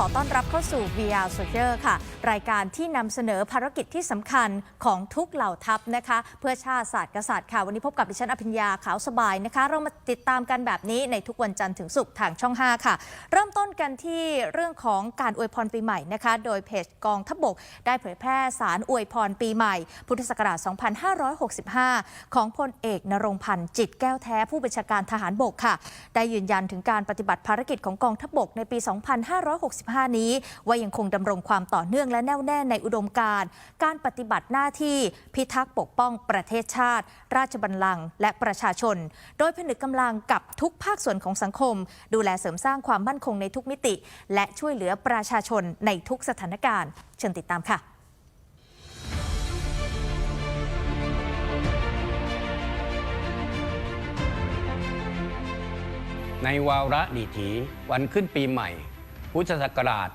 ขอต้อนรับเข้าสู่ VR Soldier ค่ะ รายการที่นำเสนอภารกิจที่สำคัญของทุกเหล่าทัพนะคะ เพื่อชาติศาสตร์กษัตริย์ค่ะ วันนี้พบกับดิฉันอภิญญาขาวสบายนะคะ เรามาติดตามกันแบบนี้ในทุกวันจันทร์ถึงศุกร์ทางช่อง 5 ค่ะ เริ่มต้นกันที่เรื่องของการอวยพรปีใหม่นะคะ โดยเพจกองทัพบก ได้เผยแพร่สารอวยพรปีใหม่ พุทธศักราช 2565 ของพลเอกนรงพันธ์จิตแก้วแท้ผู้บัญชาการทหารบกค่ะ ได้ยืนยันถึงการปฏิบัติภารกิจของกองทัพบกในปี 2565นี้ ว่ายังคงดำรงความต่อเนื่องและแน่วแน่ในอุดมการณ์การปฏิบัติหน้าที่พิทักษ์ปกป้องประเทศชาติ ราชบัลลังก์และประชาชน โดยผนึกกำลังกับทุกภาคส่วนของสังคม ดูแลเสริมสร้างความมั่นคงในทุกมิติ และช่วยเหลือประชาชนในทุกสถานการณ์ เชิญติดตามค่ะในวาระดีถีวันขึ้นปีใหม่ พุทธศักราช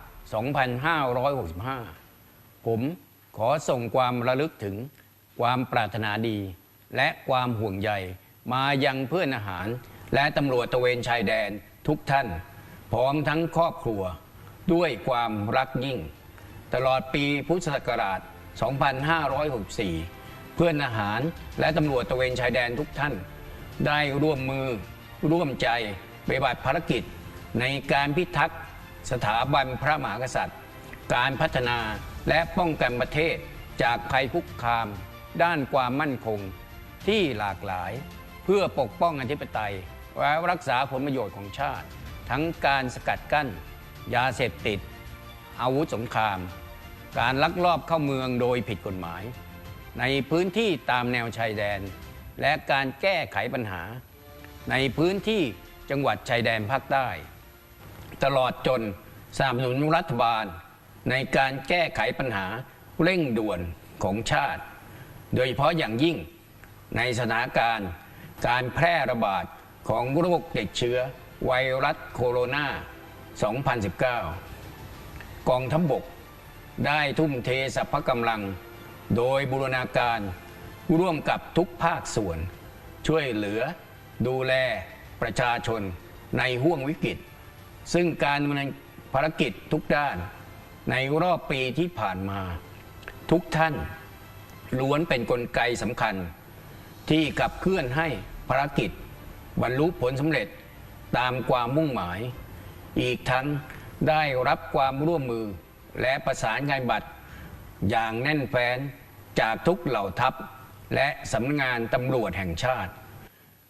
2565 ผมขอส่งความระลึกถึงความปรารถนาดี และความห่วงใยมายังเพื่อนอาหาร และตำรวจตะเวนชายแดนทุกท่าน พร้อมทั้งครอบครัว ด้วยความรักยิ่ง ตลอดปีพุทธศักราช 2564 เพื่อนอาหารและตำรวจตะเวนชายแดนทุกท่าน ได้ร่วมมือร่วมใจปฏิบัติภารกิจในการพิทักษ์ สถาบันพระมหากษัตริย์ การพัฒนาและป้องกันประเทศจากภัยคุกคาม ด้านความมั่นคงที่หลากหลาย เพื่อปกป้องอธิปไตยและรักษาผลประโยชน์ของชาติ ทั้งการสกัดกั้น ยาเสพติด อาวุธสงคราม การลักลอบเข้าเมืองโดยผิดกฎหมาย ในพื้นที่ตามแนวชายแดน และการแก้ไขปัญหา ในพื้นที่จังหวัดชายแดนภาคใต้ ตลอดจนสนับสนุนรัฐบาล ในการแก้ไขปัญหาเร่งด่วนของชาติ โดยเฉพาะอย่างยิ่งในสถานการณ์การแพร่ระบาดของโรคติดเชื้อไวรัสโคโรนา 2019 กองทัพบกได้ทุ่มเทสรรพกำลัง โดยบูรณาการร่วมกับทุกภาคส่วน ช่วยเหลือดูแลประชาชนในห่วงวิกฤต ซึ่งการดำเนินภารกิจทุกด้าน ในรอบปีที่ผ่านมา ทุกท่านล้วนเป็นนกลไกสำคัญ ที่ขับเคลื่อนให้ภารกิจ บรรลุผลสำเร็จตามความมุ่งหมาย อีกทั้งได้รับความร่วมมือและประสานงานบัตร อย่างแน่นแฟ้นจากทุกเหล่าทัพ และสำนักงานตำรวจแห่งชาติ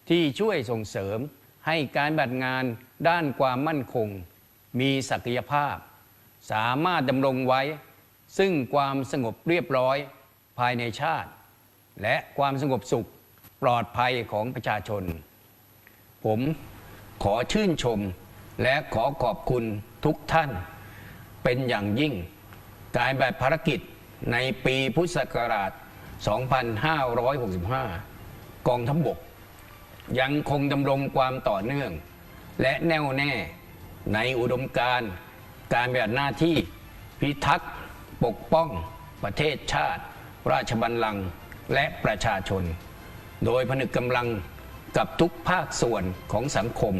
ที่ช่วยส่งเสริม ให้การบัติงานด้านความมั่นคง มีศักยภาพ สามารถดำรงไว้ ซึ่งความสงบเรียบร้อยภายในชาติ และความสงบสุขปลอดภัยของประชาชน ผมขอชื่นชมและขอขอบคุณทุกท่าน เป็นอย่างยิ่ง การแบบภารกิจในปีพุทธศักราช 2565 กองทัพบก ยังคงดำรงความต่อเนื่อง และแน่วแน่ในอุดมการณ์การปฏิบัติหน้าที่พิทักษ์ปกป้องประเทศชาติ ราชบัลลังก์และประชาชน โดยผนึกกำลังกับทุกภาคส่วนของสังคม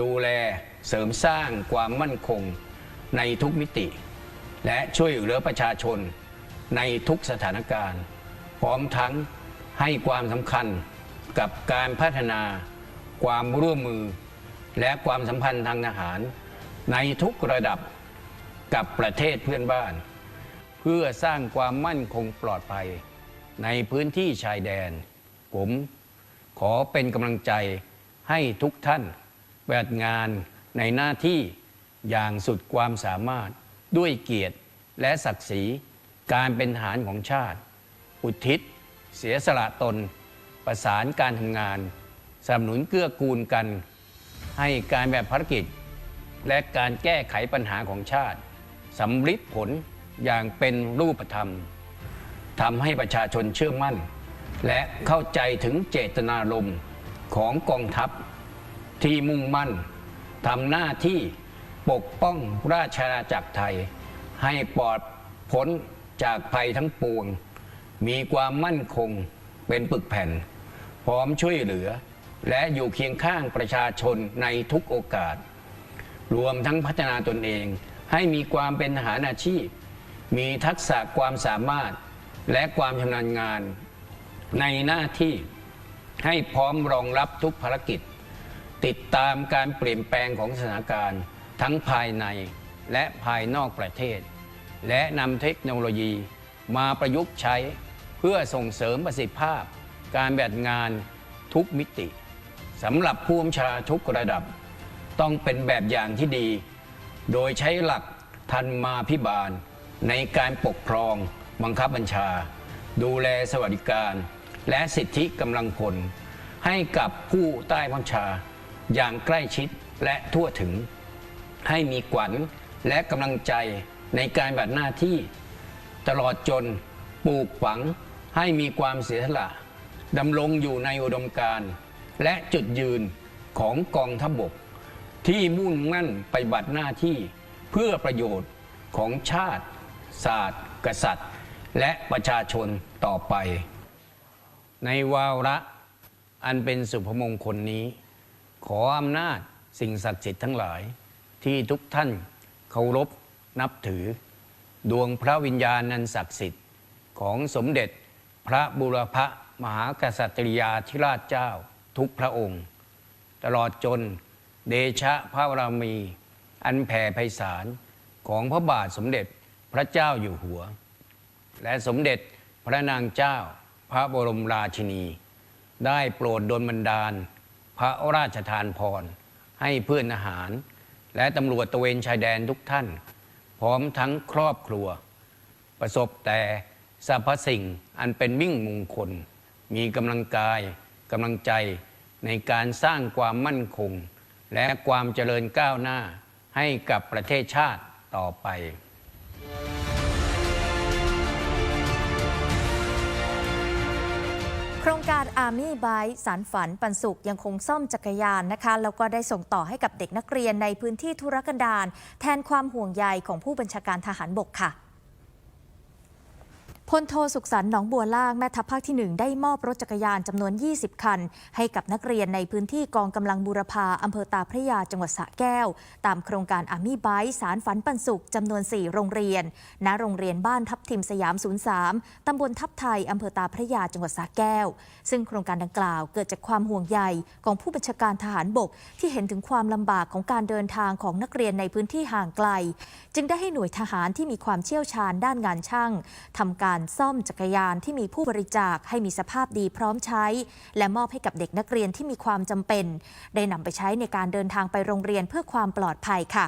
ดูแลเสริมสร้างความมั่นคงในทุกมิติ และช่วยเหลือประชาชนในทุกสถานการณ์ พร้อมทั้งให้ความสำคัญ กับการพัฒนาความร่วมมือ และความสัมพันธ์ทางทหาร ในทุกระดับกับประเทศเพื่อนบ้าน เพื่อสร้างความมั่นคงปลอดภัย ในพื้นที่ชายแดน ผมขอเป็นกำลังใจให้ทุกท่านปฏิบัติงานในหน้าที่อย่างสุดความสามารถด้วยเกียรติและศักดิ์ศรีการเป็นทหารของชาติ อุทิศ เสียสละตน ประสานการทำงานสนับสนุนเกื้อกูลกัน ให้การแบบภารกิจ และการแก้ไขปัญหาของชาติสำลิดผลอย่างเป็นรูปธรรมทำให้ประชาชนเชื่อมั่น และเข้าใจถึงเจตนารมณ์ของกองทัพ ที่มุ่งมั่นทำหน้าที่ปกป้องราชอาณาจักรไทย ให้ปลอดพ้นจากภัยทั้งปวง มีความมั่นคงเป็นปึกแผ่น พร้อมช่วยเหลือ และอยู่เคียงข้างประชาชนในทุกโอกาส รวมทั้งพัฒนาตนเอง ให้มีความเป็นทหารอาชีพ มีทักษะความสามารถและความชำนาญงาน ในหน้าที่ให้พร้อมรองรับทุกภารกิจ ติดตามการเปลี่ยนแปลงของสถานการณ์ทั้งภายในและภายนอกประเทศ และนำเทคโนโลยีมาประยุกต์ใช้เพื่อส่งเสริมประสิทธิภาพ การแบ่งงานทุกมิติสำหรับผู้บัญชาทุกระดับ ต้องเป็นแบบอย่างที่ดี โดยใช้หลักทันมาพิบาล ในการปกครอง บังคับบัญชา ดูแลสวัสดิการ และสิทธิกำลังพลให้กับผู้ใต้บัญชา อย่างใกล้ชิดและทั่วถึง ให้มีขวัญและกำลังใจในการบัดหน้าที่ ตลอดจนปลูกฝังให้มีความเสียสละ ดำรงอยู่ในอุดมการณ์และจุดยืนของกองทัพบก ที่มุ่งมั่นไปบัติหน้าที่เพื่อประโยชน์ของชาติ ศาสตร์ กษัตริย์ และประชาชนต่อไป ในวาระอันเป็นสุภมงคลนี้ ขออำนาจสิ่งศักดิ์สิทธิ์ทั้งหลาย ที่ทุกท่านเคารพนับถือ ดวงพระวิญญาณนันศักดิ์สิทธิ์ของสมเด็จพระบุรพ มหากษัตริยาธิราชเจ้าทุกพระองค์ ตลอดจนเดชะพระบารมี อันแผ่ไพศาลของพระบาทสมเด็จพระเจ้าอยู่หัว และสมเด็จพระนางเจ้าพระบรมราชินี ได้โปรดดลบันดาล พระราชทานพร ให้เพื่อนอาหาร และตำรวจตะเวนชายแดนทุกท่าน พร้อมทั้งครอบครัว ประสบแต่สรรพสิ่งอันเป็นมิ่งมงคล มีกำลังกายกำลังใจในการสร้างความมั่นคง และความเจริญก้าวหน้าให้กับประเทศชาติต่อไปโครงการ Army Bike สารฝันปันสุขยังคงซ่อมจักรยานนะคะ แล้วก็ได้ส่งต่อให้กับเด็กนักเรียนในพื้นที่ธุรกันดารแทนความห่วงใยของผู้บัญชาการทหารบกค่ะ พลโทสุขสันต์หนองบัวล่างแม่ทัพภาคที่ 1 ได้มอบรถจักรยานจำนวน 20 คัน ให้กับนักเรียนในพื้นที่กองกำลังบูรพาอำเภอตาพระยาจังหวัดสระแก้ว ตามโครงการอามี่ไบสารฝันปันสุขจำนวน 4 โรงเรียน ณโรงเรียนบ้านทับทิมสยาม 03 ตำบลทับไทยอำเภอตาพระยาจังหวัดสระแก้ว ซึ่งโครงการดังกล่าวเกิดจากความห่วงใยของผู้บัญชาการทหารบก ที่เห็นถึงความลำบากของการเดินทางของนักเรียนในพื้นที่ห่างไกล จึงได้ให้หน่วยทหารที่มีความเชี่ยวชาญด้านงานช่างทำการซ่อมจักรยานที่มีผู้บริจาคให้มีสภาพดีพร้อมใช้ และมอบให้กับเด็กนักเรียนที่มีความจำเป็น ได้นำไปใช้ในการเดินทางไปโรงเรียนเพื่อความปลอดภัยค่ะ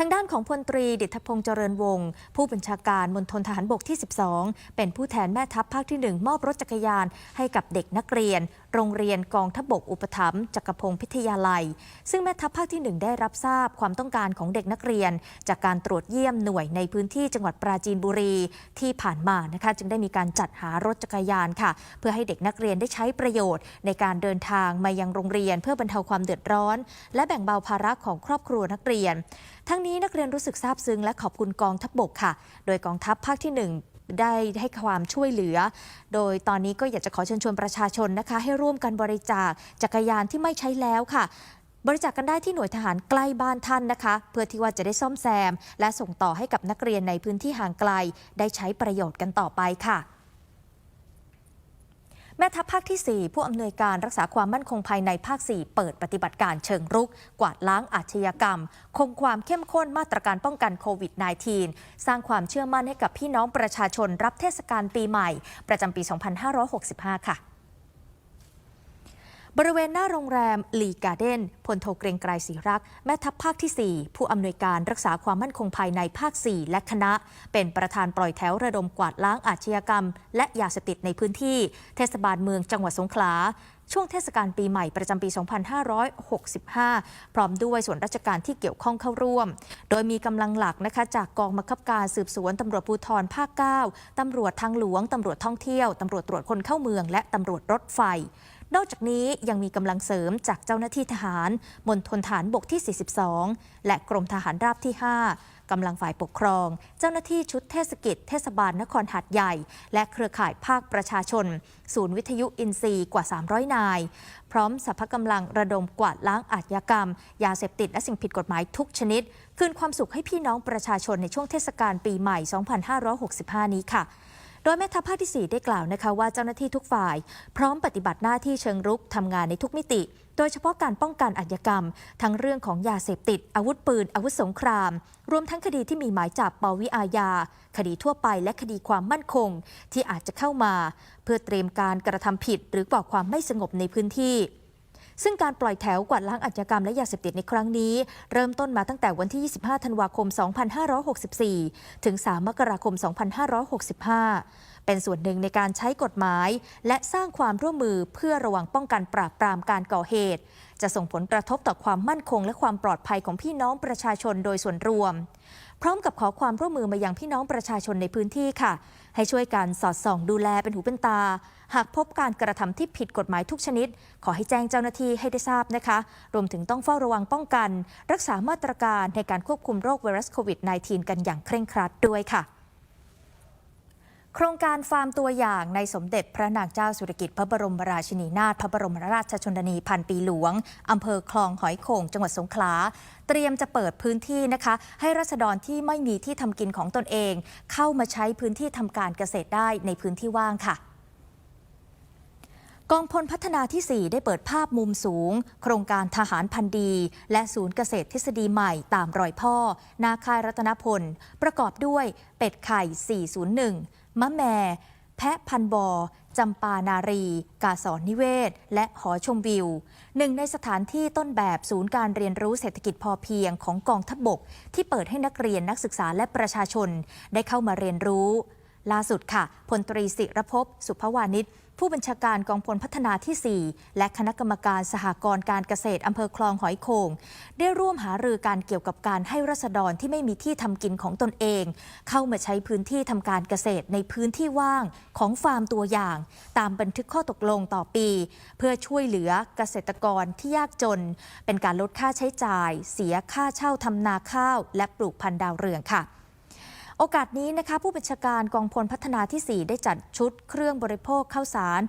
ทางด้านของพลตรีดิษฐพงษ์เจริญวงศ์ผู้บัญชาการมณฑลทหารบกที่ 12 เป็นผู้แทนแม่ทัพภาคที่ 1 มอบรถจักรยานให้กับเด็กนักเรียนโรงเรียนกองทบกอุปถัมภ์จักรพงศ์พิทยาลัย ซึ่งแม่ทัพภาคที่ 1 ได้รับทราบความต้องการของเด็กนักเรียน จากการตรวจเยี่ยมหน่วยในพื้นที่จังหวัดปราจีนบุรีที่ผ่านมานะคะจึงได้มีการจัดหารถจักรยานค่ะ เพื่อให้เด็กนักเรียนได้ใช้ประโยชน์ ในการเดินทางมายังโรงเรียน เพื่อบรรเทาความเดือดร้อน และแบ่งเบาภาระของครอบครัวนักเรียน ทั้งนี้นักเรียนรู้สึกซาบซึ้งและขอบคุณกองทัพบบกค่ะ โดยกองทัพภาคที่ 1 ได้ให้ความช่วยเหลือ โดยตอนนี้ก็อยากจะขอเชิญชวนประชาชนนะคะ ให้ร่วมกันบริจาคจักรยานที่ไม่ใช้แล้วค่ะ บริจาคกันได้ที่หน่วยทหารใกล้บ้านท่านนะคะ เพื่อที่ว่าจะได้ซ่อมแซม และส่งต่อให้กับนักเรียนในพื้นที่ห่างไกล ได้ใช้ประโยชน์กันต่อไปค่ะ แม่ทัพภาคที่ 4 ผู้อำนวยการรักษาความมั่นคงภายในภาค 4 เปิดปฏิบัติการเชิงรุก กวาดล้างอาชญากรรม คงความเข้มข้นมาตรการป้องกันโควิด -19 สร้างความเชื่อมั่นให้กับพี่น้องประชาชนรับเทศกาลปีใหม่ ประจำปี 2565 ค่ะ บริเวณหน้าโรงแรมลีการ์เดนพลโทเกรงไกรศรีรัก แม่ทัพภาคที่ 4 ผู้อำนวยการรักษาความมั่นคงภายในภาค 4 และคณะ เป็นประธานปล่อยแถวระดมกวาดล้างอาชญากรรม และยาเสพติดในพื้นที่ เทศบาลเมืองจังหวัดสงขลาช่วงเทศกาลปีใหม่ประจำปี 2565 พร้อมด้วยส่วนราชการที่เกี่ยวข้องเข้าร่วม โดยมีกำลังหลักนะคะจากกองบังคับการสืบสวนตำรวจภูธรภาค 9ตำรวจทางหลวงตำรวจท่องเที่ยวตำรวจตรวจคนเข้าเมือง และตำรวจรถไฟ นอกจากนี้ยังมีกำลังเสริมจากเจ้าหน้าที่ทหารมณฑลฐานบกที่ 42 และกรมทหารราบที่ 5กำลังฝ่ายปกครอง เจ้าหน้าที่ชุดเทศกิจเทศบาลนครหัดใหญ่ และเครือข่ายภาคประชาชน ศูนย์วิทยุอินทรีย์กว่า 300 นาย พร้อมสรรพกำลังระดมกวาดล้างอาชญากรรม ยาเสพติดและสิ่งผิดกฎหมายทุกชนิด คืนความสุขให้พี่น้องประชาชนในช่วงเทศกาลปีใหม่ 2565 นี้ค่ะ โดยแม่ทัพภาคที่ 4 ได้กล่าวนะคะว่าเจ้าหน้าที่ทุกฝ่าย พร้อมปฏิบัติหน้าที่เชิงรุกทำงานในทุกมิติ โดยเฉพาะการป้องกันอาชญากรรม ทั้งเรื่องของยาเสพติด อาวุธปืน อาวุธสงคราม รวมทั้งคดีที่มีหมายจับปวิอาญา คดีทั่วไปและคดีความมั่นคง ที่อาจจะเข้ามา เพื่อเตรียมการกระทำผิด หรือก่อความไม่สงบในพื้นที่ ซึ่งการปล่อยแถวกวาดล้างอาชญากรรมและยาเสพติดในครั้งนี้ เริ่มต้นมาตั้งแต่วันที่ 25 ธันวาคม 2564 ถึง 3 มกราคม 2565 เป็นส่วนหนึ่งในการใช้กฎหมาย และสร้างความร่วมมือเพื่อระวังป้องกันปราบปรามการก่อเหตุ จะส่งผลกระทบต่อความมั่นคงและความปลอดภัยของพี่น้องประชาชนโดยส่วนรวม พร้อมกับขอความร่วมมือมายังพี่น้องประชาชนในพื้นที่ค่ะ ให้ช่วยกันสอดส่องดูแลเป็นหูเป็นตา หากพบการกระทำที่ผิดกฎหมายทุกชนิด ขอให้แจ้งเจ้าหน้าที่ให้ได้ทราบนะคะ รวมถึงต้องเฝ้าระวังป้องกัน รักษามาตรการในการควบคุมโรคไวรัสโควิด -19 กันอย่างเคร่งครัดด้วยค่ะ ครงการฟาร์มตัวอย่างในสมเด็จพระนางเจ้าสุรกิติ์พระบรมราชินีนาถพระบรมราชชนนีพันปีหลวง อำเภอคลองหอยโข่งจังหวัดสงขลา เตรียมจะเปิดพื้นที่นะคะ ให้รัษฎรที่ไม่มีที่ทำกินของตนเอง เข้ามาใช้พื้นที่ทำการเกษตรได้ในพื้นที่ว่างค่ะกองพลพัฒนาที่ 4 ได้เปิดภาพมุมสูง โครงการทหารพันธ์ดี และศูนย์เกษตรทฤษฎีใหม่ตามรอยพ่อ นาคายรัตนพล ประกอบด้วยเป็ดไข่ 401 มะแม่ แพะพันบอจำปานารี กาสอนนิเวศ และหอชมวิว หนึ่งในสถานที่ต้นแบบศูนย์การเรียนรู้เศรษฐกิจพอเพียงของกองทัพบกที่เปิดให้นักเรียนนักศึกษาและประชาชน ได้เข้ามาเรียนรู้ ล่าสุดค่ะพลตรีศิรภพสุภวานิชผู้บัญชาการกองพลพัฒนาที่ 4 และคณะกรรมการสหกรณ์การเกษตรอำเภอคลองหอยโขงได้ร่วมหารือการเกี่ยวกับการให้รัษฎรที่ไม่มีที่ทำกินของตนเอง เข้ามาใช้พื้นที่ทำการเกษตรในพื้นที่ว่างของฟาร์มตัวอย่าง ตามบันทึกข้อตกลงต่อปี เพื่อช่วยเหลือเกษตรกรที่ยากจน เป็นการลดค่าใช้จ่าย เสียค่าเช่าทำนาข้าว และปลูกพันธุ์ดาวเรืองค่ะ โอกาสนี้นะคะผู้บัญชาการกองพลพัฒนาที่ 4 ได้จัดชุดเครื่องบริโภคข้าวสาร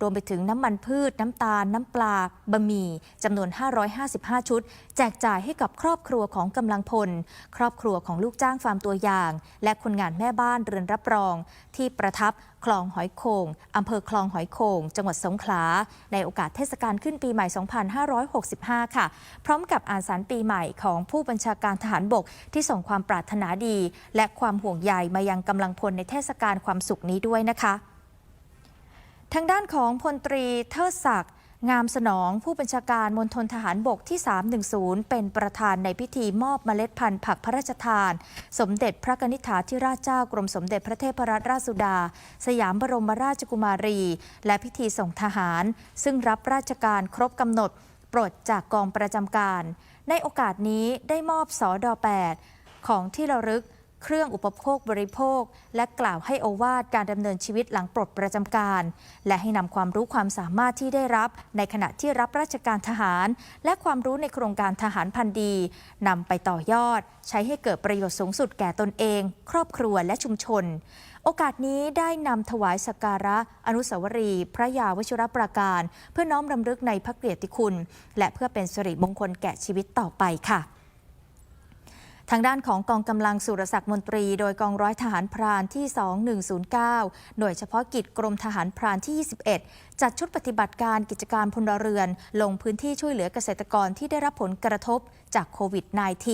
รวมไปถึงน้ำมันพืช น้ำตาล น้ำปลา บะหมี่จำนวน 555 ชุด แจกจ่ายให้กับครอบครัวของกำลังพล ครอบครัวของลูกจ้างฟาร์มตัวอย่าง และคนงานแม่บ้านเรือนรับรอง ที่ประทับคลองหอยโขงอำเภอคลองหอยโขงจังหวัดสงขลา ในโอกาสเทศกาลขึ้นปีใหม่ 2565 ค่ะ พร้อมกับอ่านสารปีใหม่ของผู้บัญชาการทหารบกที่ส่งความปรารถนาดี และความห่วงใยมายังกำลังพลในเทศกาลความสุขนี้ด้วยนะคะ ทางด้านของพลตรีเทิดศักดิ์งามสนองผู้บัญชาการมณฑลทหารบกที่ 310 เป็นประธานในพิธีมอบเมล็ดพันธุ์ผักพระราชทาน สมเด็จพระกนิษฐาธิราชเจ้ากรมสมเด็จพระเทพรัตนราชสุดา สยามบรมราชกุมารี และพิธีส่งทหาร ซึ่งรับราชการครบกำหนดปลดจากกองประจำการ ในโอกาสนี้ได้มอบสอดอ8ของที่ระลึก เครื่องอุปโภคบริโภค และกล่าวให้โอวาทการดำเนินชีวิตหลังปลดประจำการ และให้นำความรู้ความสามารถที่ได้รับ ในขณะที่รับราชการทหาร และความรู้ในโครงการทหารพันดีนำไปต่อยอด ใช้ให้เกิดประโยชน์สูงสุดแก่ตนเอง ครอบครัวและชุมชน โอกาสนี้ได้นำถวายสักการะ อนุสาวรีย์พระยาวชิรปราการ เพื่อน้อมรำลึกในพระเกียรติคุณ และเพื่อเป็นสิริมงคลแก่ชีวิตต่อไปค่ะ ทางด้านของกองกำลังสุรศักดิ์มนตรี โดยกองร้อยทหารพรานที่ 2109 หน่วยเฉพาะกิจกรมทหารพรานที่ 21 จัดชุดปฏิบัติการกิจการพลเรือน ลงพื้นที่ช่วยเหลือเกษตรกรที่ได้รับผลกระทบ จากโควิด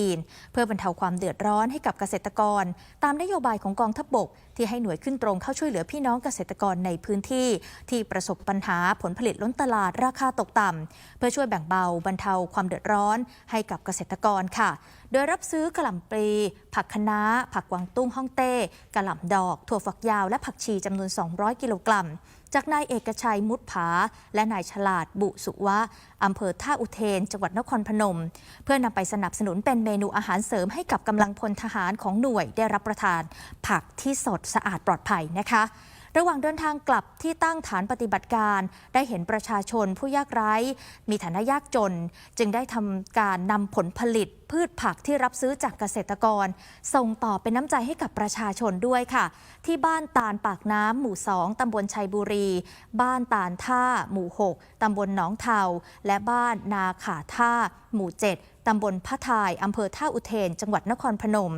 -19 เพื่อบรรเทาความเดือดร้อนให้กับเกษตรกร ตามนโยบายของกองทัพบบก ที่ให้หน่วยขึ้นตรงเข้าช่วยเหลือพี่น้องเกษตรกรในพื้นที่ ที่ประสบปัญหาผลผลิตล้นตลาดราคาตกต่ำเพื่อช่วยแบ่งเบาบรรเทาความเดือดร้อนให้กับเกษตรกรค่ะ โดยรับซื้อกระหล่ำปลีผักคะน้า ผักกวางตุ้งฮ่องเต้กระหล่ำดอก ถั่วฝักยาวและผักชีจำนวน 200 กิโลกรัม จากนายเอกชัยมุดผา และนายฉลาดบุสุวะอำเภอท่าอุเทน จังหวัดนครพนม เพื่อนำไปสนับสนุนเป็นเมนูอาหารเสริมให้กับกำลังพลทหารของหน่วยได้รับประทาน ผักที่สดสะอาดปลอดภัยนะคะ ระหว่างเดินทางกลับที่ตั้งฐานปฏิบัติการ ได้เห็นประชาชนผู้ยากไร้ มีฐานะยากจน จึงได้ทำการนำผลผลิตพืชผักที่รับซื้อจากเกษตรกร ส่งต่อเป็นน้ำใจให้กับประชาชนด้วยค่ะ ที่บ้านตาลปากน้ำหมู่2ตำบลชัยบุรี บ้านตาลท่า หมู่ 6ตำบลหนองเทาและบ้านนาขาท่า หมู่ 7 ตำบลพระทายอำเภอท่าอุเทน จังหวัดนครพนม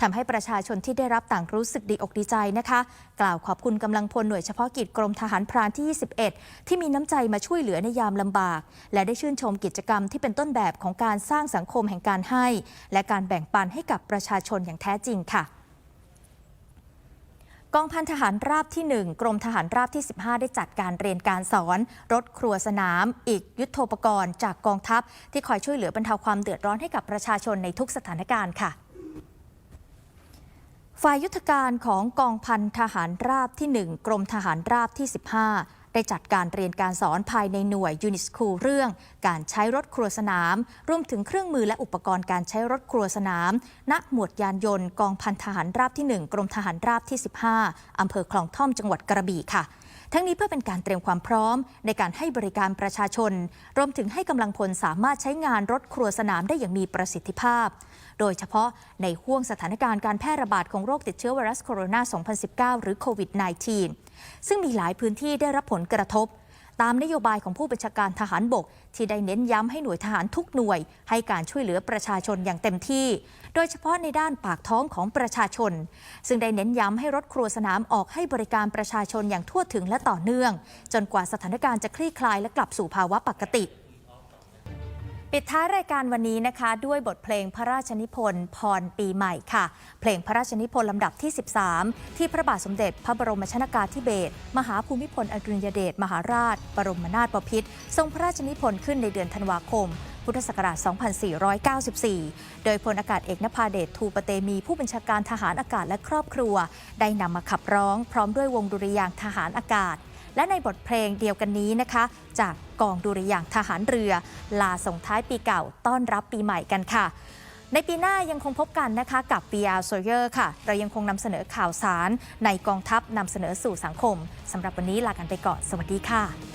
ทำให้ประชาชนที่ได้รับต่างรู้สึกดีอกดีใจนะคะ กล่าวขอบคุณกำลังพลหน่วยเฉพาะกิจกรมทหารพรานที่ 21 ที่มีน้ำใจมาช่วยเหลือในยามลำบาก และได้ชื่นชมกิจกรรมที่เป็นต้นแบบของการสร้างสังคมแห่งการให้ และการแบ่งปันให้กับประชาชนอย่างแท้จริงค่ะ กองพันทหารราบที่ 1 กรมทหารราบที่ 15 ได้จัดการเรียนการสอน รถครัวสนาม อีกยุทโธปกรณ์จากกองทัพ ที่คอยช่วยเหลือบรรเทาความเดือดร้อนให้กับประชาชนในทุกสถานการณ์ค่ะฝ่ายยุทธการของกองพันทหารราบที่ 1 กรมทหารราบที่ 15 ได้จัดการเรียนการสอนภายในหน่วยยูนิสคูเรื่อง การใช้รถครัวสนาม รวมถึงเครื่องมือและอุปกรณ์การใช้รถครัวสนาม ณ หมวดยานยนต์กองพันทหารราบที่ 1 กรมทหารราบที่ 15 อำเภอคลองท่อมจังหวัดกระบี่ค่ะ ทั้งนี้เพื่อเป็นการเตรียมความพร้อม ในการให้บริการประชาชน รวมถึงให้กำลังพลสามารถใช้งานรถครัวสนามได้อย่างมีประสิทธิภาพ โดยเฉพาะในห่วงสถานการณ์การแพร่ระบาดของโรคติดเชื้อไวรัสโคโรนา 2019 หรือโควิด -19 ซึ่งมีหลายพื้นที่ได้รับผลกระทบ ตามนโยบายของผู้บัญชาการทหารบก ที่ได้เน้นย้ำให้หน่วยทหารทุกหน่วย ให้การช่วยเหลือประชาชนอย่างเต็มที่ โดยเฉพาะในด้านปากท้องของประชาชน ซึ่งได้เน้นย้ำให้รถครัวสนามออกให้บริการประชาชนอย่างทั่วถึงและต่อเนื่อง จนกว่าสถานการณ์จะคลี่คลายและกลับสู่ภาวะปกติ ปิดท้ายรายการวันนี้นะคะ ด้วยบทเพลงพระราชนิพนธ์พรปีใหม่ค่ะ เพลงพระราชนิพนธ์ลำดับที่ 13 ที่พระบาทสมเด็จพระบรมชนากาธิเบศรมหาภูมิพลอดุลยเดชมหาราช บรมนาถบพิตรทรงพระราชนิพนธ์ขึ้นในเดือนธันวาคม พุทธศักราช 2494 โดยพลอากาศเอกนภาเดชทูปเตมีผู้บัญชาการทหารอากาศและครอบครัว ได้นำมาขับร้อง พร้อมด้วยวงดุริยางทหารอากาศ และในบทเพลงเดียวกันนี้นะคะ จากกองดุริยางทหารเรือ ลาส่งท้ายปีเก่าต้อนรับปีใหม่กันค่ะ ในปีหน้ายังคงพบกันนะคะกับ VR Soldier ค่ะ เรายังคงนำเสนอข่าวสาร ในกองทัพนำเสนอสู่สังคมสำหรับวันนี้ลากันไปก่อน สวัสดีค่ะ